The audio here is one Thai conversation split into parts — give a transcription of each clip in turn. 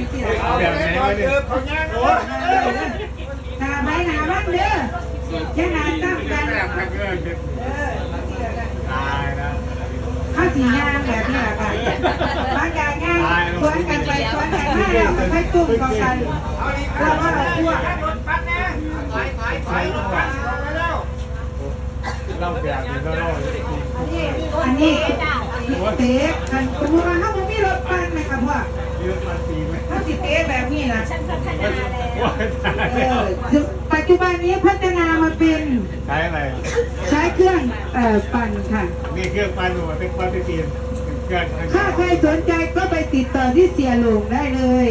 ที่ที่เอาแบบไหนวะเนี่ยหนาไม้หนาบ้างเด้อแค่นานตั้งกันแบบทักเกินเป็นเออตายนะข้าวสีย่างแบบนี้แหละค่ะบางอย่างง่ายชวนกันไปชวนกันมาแล้วก็ให้ตุ้มกันกันเราว่าเราอ้วนเล่าแบบนี้ก็เล่าอันนี้เตะกันสมมติว่าเขาไม่มีรถปั้นไหม ครับพ่อเยอะมาตีไหมเขาสิเตะแบบนี้นะว่าตายเอแล้วอปัจจุบันนี้พัฒนามาเป็นใช้อะไร ใช้เครื่องเอ่อปั่นค่ะนี่เครื่องปั้นหัวเป็นปั้นที่ตีนเครื่องถ้าใครสนใจก็ไปติดต่อที่เสียหลงได้เลย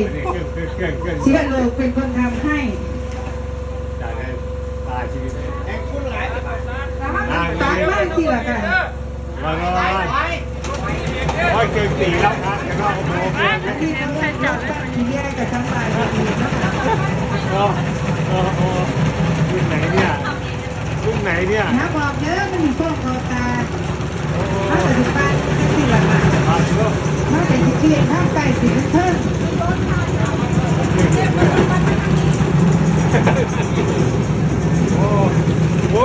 เสียหลงเป็นคนทำให้จ่ายได้ตายชีวิตเลยตากบ้านสิล่ะค่ะ ร้อยเกินสี่แล้วครับแล้วก็โอ้โหอันนี้เขาเรียกรถปั่นที่แยกทั้งหลายดีนะคะโอ้โหรุ่นไหนเนี่ยรุ่นไหนเนี่ยนะบอกเด้อมันมีพวกเขาตาถ้าเกิดสิปั่นสิล่ะค่ะมาดูถ้าเป็นสิเกียนข้างไก่สิเพิ่มโอ้โห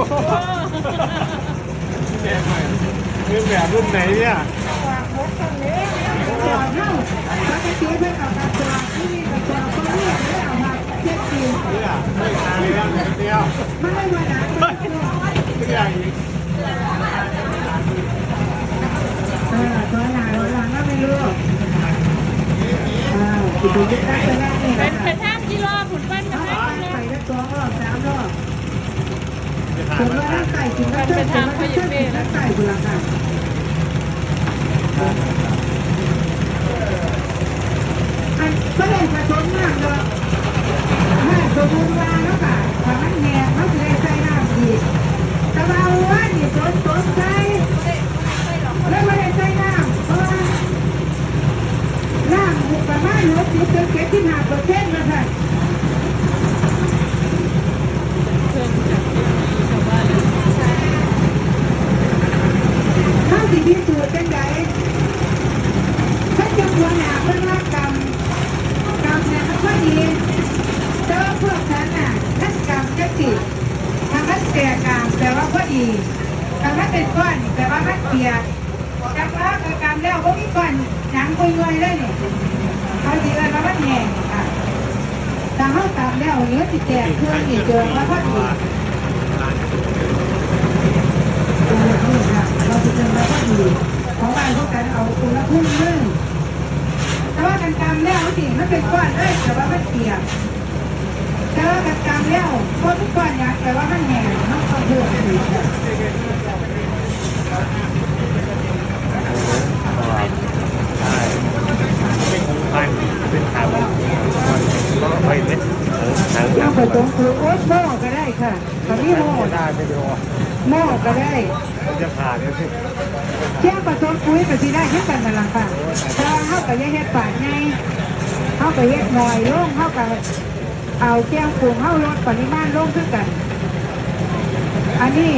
คือแบบรุ่นไหนเนี่ย จอดเน่าเขาจะเสียเพื่อเอากระตัวที่นี่กระตัวเขาเรียกแล้วเอามาเช็ดกิน เนี่ยไม่ตายแล้ว เดียวไม่ได้มาหนาตัวไม่ใหญ่อีกเออตัวหนาตัวหลังก็ไม่รู้อ้าวติดดูยึดไปได้นี่เป็นะนคะเป็นท่าที่รอผุนปั้นนะไปคะได้สองรอบสามรอบจะถึทางว่าไก่ถึงแล้วเชื่อถึงแล้วเชื่อถึงแล้วไก่ดูละค่ะอันก็เลยผสมน้ำเลยถ้าสมมติว่าแล้วค่ะถ้ามันแห้งเขาจะได้ใส่น้ำอีกแต่ว่าว่านี่สนสนใจแล้วไม่ได้ใส่น้ำเพราะว่าน้ำประมาณหกสิบถึงเจ็ดสิบห้าเปร์เซ็นะคะข้าสิพิสูจน์เป็นไงถ้าจะควรหาเพื่อนว่ากรรมกรรมเนี่ยมันก็ดีแต่ว่าพวกฉันน่ะถ้ากรรมจะติดถ้ามันเสียกรรมแปลว่าพอดีถ้ามันเป็นก้อนแปลว่ามันเปียกจับว่ากรรมแล้วก็มีก้อนหนังคุยงยเลยเนี่ยเขาดีเลยว่ามันแห้ง ค่ะแต่เขาตามแล้วเนื้อติดแตกเครื่องอีกเจอว่าพอดีนี่ค่ะเราจะเจอแล้วก็ดีของบ้านพวกกันเอาคนละพุ่งนึงแต่ว่ากันกรรมแล้วสิมันเป็นก้อนเลยแต่ว่ามันเปียกแต่ว่ากันกรรมแล้วก้อนทุกก้อนอยากแต่ว่ามันแห้งมันก็เบื่ออีก เป็นของพันเป็นขาว ไปไหมหนังเราผสมคือโอ๊ตหม้อก็ได้ค่ะตอนนี้หม้อได้ไม่ดูหม้อก็ได้จะผ่านเนี่ยสิเชี่ยผสมปุ๋ยก็สิได้เช่นกันนั่นแหละค่ะแต่ว่าเข้ากับยาเฮ็ดปากไงเข้ากับเฮ็ดหน่อยลงเข้ากับเอาแก้วปรุงเข้าลดปริมาณลงขึ้นกัน อันนี้